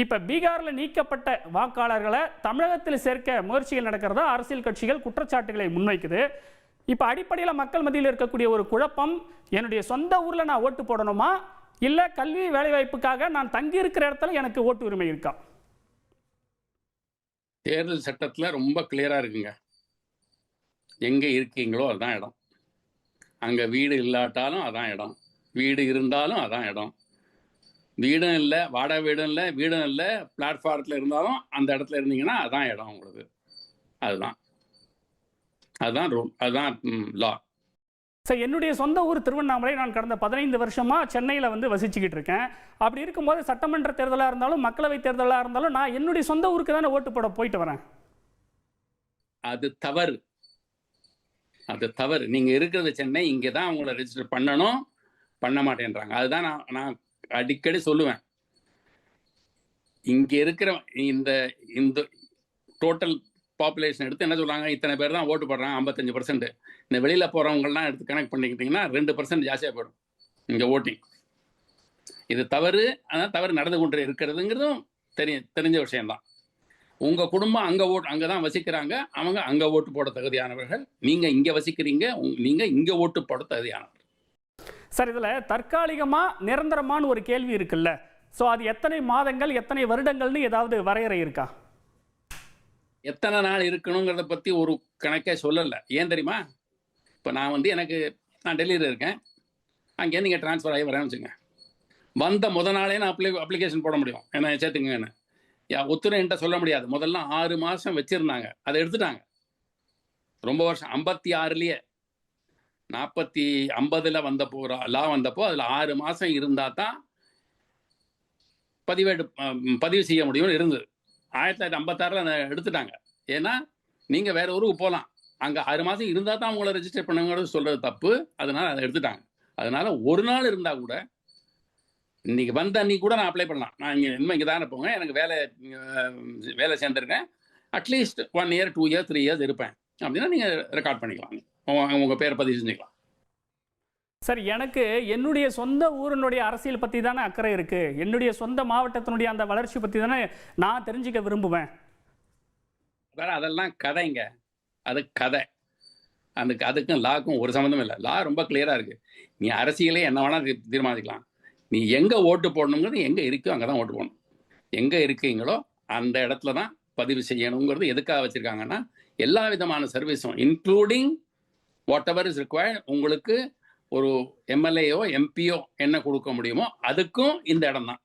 இப்போ பீகாரில் நீக்கப்பட்ட வாக்காளர்களை தமிழகத்தில் சேர்க்க முயற்சிகள் நடக்கிறதா அரசியல் கட்சிகள் குற்றச்சாட்டுகளை முன்வைக்குது. இப்போ அடிப்படையில் மக்கள் மத்தியில் இருக்கக்கூடிய ஒரு குழப்பம் என்னுடைய சொந்த ஊரில் நான் ஓட்டு போடணுமா? இல்லை கல்வி வேலைவாய்ப்புக்காக நான் தங்கி இருக்கிற இடத்துல எனக்கு ஓட்டு உரிமை இருக்கா? தேர்தல் சட்டத்தில் ரொம்ப கிளியராக இருக்குங்க. எங்கே இருக்கீங்களோ அதுதான் இடம். அங்கே வீடு இல்லாட்டாலும் அதான் இடம். வீடு இருந்தாலும் அதான் இடம். வீடும் இல்லை வாடகை வீடும் இல்லை வீடும் இல்லை பிளாட்ஃபாரத்தில் இருந்தாலும் அந்த இடத்துல இருந்தீங்கன்னா அதான் இடம் உங்களுக்கு. அதுதான். அதுதான் ரூல் அதுதான் லா சார் என்னுடைய சொந்த ஊர் திருவண்ணாமலை நான் கடந்த பதினைந்து வருஷமா சென்னையில வந்து வசிச்சுக்கிட்டு இருக்கேன். அப்படி இருக்கும்போது சட்டமன்ற தேர்தலா இருந்தாலும் மக்களவை தேர்தலா இருந்தாலும் நான் என்னுடைய சொந்த ஊருக்கு தானே ஓட்டு போட போயிட்டு வரேன். அது தவறு. அது தவறு. நீங்க இருக்கிறது சென்னை இங்கே தான் உங்களை ரெஜிஸ்டர் பண்ணணும். பண்ண மாட்டேன்றாங்க. அதுதான் நான் நான் அடிக்கடி சொல்லுவேன். இங்க இருக்கிற இந்த இந்த டோட்டல் பாப்புலேஷன் எடுத்து என்ன சொல்றாங்க? இத்தனை பேர் தான் ஓட்டு போடுறாங்க ஐம்பத்தஞ்சு பர்சன்ட் இந்த வெளியில போறவங்கலாம் எடுத்து கனெக்ட் பண்ணிக்கிட்டீங்கன்னா ரெண்டு பர்சன்ட் ஜாஸ்தியாக போயிடும் இங்க ஓட்டிங் இது தவறு அதான் தவறு நடந்து கொண்டு இருக்கிறதுங்கிறதும் தெரிய தெரிஞ்ச விஷயம்தான். உங்க குடும்பம் அங்க ஓட்டு அங்க தான் வசிக்கிறாங்க அவங்க அங்க ஓட்டு போட தகுதியானவர்கள். நீங்க இங்க வசிக்கிறீங்க நீங்க இங்க ஓட்டு போட தகுதியானவர்கள். சார் இதில் தற்காலிகமாக நிரந்தரமான ஒரு கேள்வி இருக்குல்ல. ஸோ அது எத்தனை மாதங்கள் எத்தனை வருடங்கள்னு ஏதாவது வரையறை இருக்கா? எத்தனை நாள் இருக்கணுங்கிறத பற்றி ஒரு கணக்கே சொல்லலை. ஏன் தெரியுமா? இப்போ நான் வந்து எனக்கு நான் டெல்லியில் இருக்கேன். அங்கேருந்து இங்கே ட்ரான்ஸ்ஃபர் ஆகி வரேன்னு வச்சுங்க வந்த முத நாளே நான் அப்ளை அப்ளிகேஷன் போட முடியும். என்ன சேர்த்துங்கன்னு யா ஒத்துரை சொல்ல முடியாது. முதல்ல ஆறு மாதம் வச்சுருந்தாங்க. அதை எடுத்துட்டாங்க. ரொம்ப வருஷம் ஐம்பத்தி ஆறுலேயே. நாற்பத்தி ஐம்பதில் வந்தப்போ ஒரு லா வந்தப்போ அதில் ஆறு மாதம் இருந்தால் தான் பதிவேடு பதிவு செய்ய முடியும்னு இருந்தது. ஆயிரத்தி தொள்ளாயிரத்தி ஐம்பத்தாறில் அதை எடுத்துட்டாங்க. ஏன்னா நீங்கள் வேற ஊருக்கு போகலாம் அங்கே ஆறு மாதம் இருந்தால் தான் உங்களை ரெஜிஸ்டர் பண்ணுங்கிறது சொல்கிறது தப்பு. அதனால் அதை எடுத்துட்டாங்க. அதனால் ஒரு நாள் இருந்தால் கூட இன்னைக்கு வந்த அன்னைக்கு கூட நான் அப்ளை பண்ணலாம். நான் இங்கே இனிமேல் இங்கே தானே போங்க எனக்கு வேலை வேலை சேர்ந்துருக்கேன். At least one year two year three years இருப்பேன். அப்படின்னா நீங்கள் ரெக்கார்ட் பண்ணிக்கலாம். உங்க- உங்க பேரை பதிவு செஞ்சுக்கலாம் சார் எனக்கு என்னுடைய சொந்த ஊரினுடைய அரசியல் பத்தி தானே அக்கறை இருக்கு. என்னுடைய சொந்த மாவட்டத்தினுடைய அந்த வளர்ச்சி பத்தி தானே நான் தெரிஞ்சுக்க விரும்புவேன். வேற அதெல்லாம் கதைங்க. அது கதை. அதுக்கு அதுக்கும் லாக்கும் ஒரு சம்மந்தம் இல்லை. லா ரொம்ப கிளியரா இருக்கு. நீ அரசியலே என்ன வேணா தீ- தீர்மானிக்கலாம். நீ எங்க ஓட்டு போடணுங்கிறது எங்க இருக்கோ அங்கே தான் ஓட்டு போடணும். எங்க இருக்கீங்களோ அந்த இடத்துல தான் பதிவு செய்யணுங்கிறது எதுக்காக வச்சிருக்காங்கன்னா எல்லா விதமான சர்வீஸும் including whatever is required உங்களுக்கு ஒரு எம்எல்ஏயோ எம்பியோ என்ன கொடுக்க முடியுமோ அதுக்கும் இந்த இடம் தான்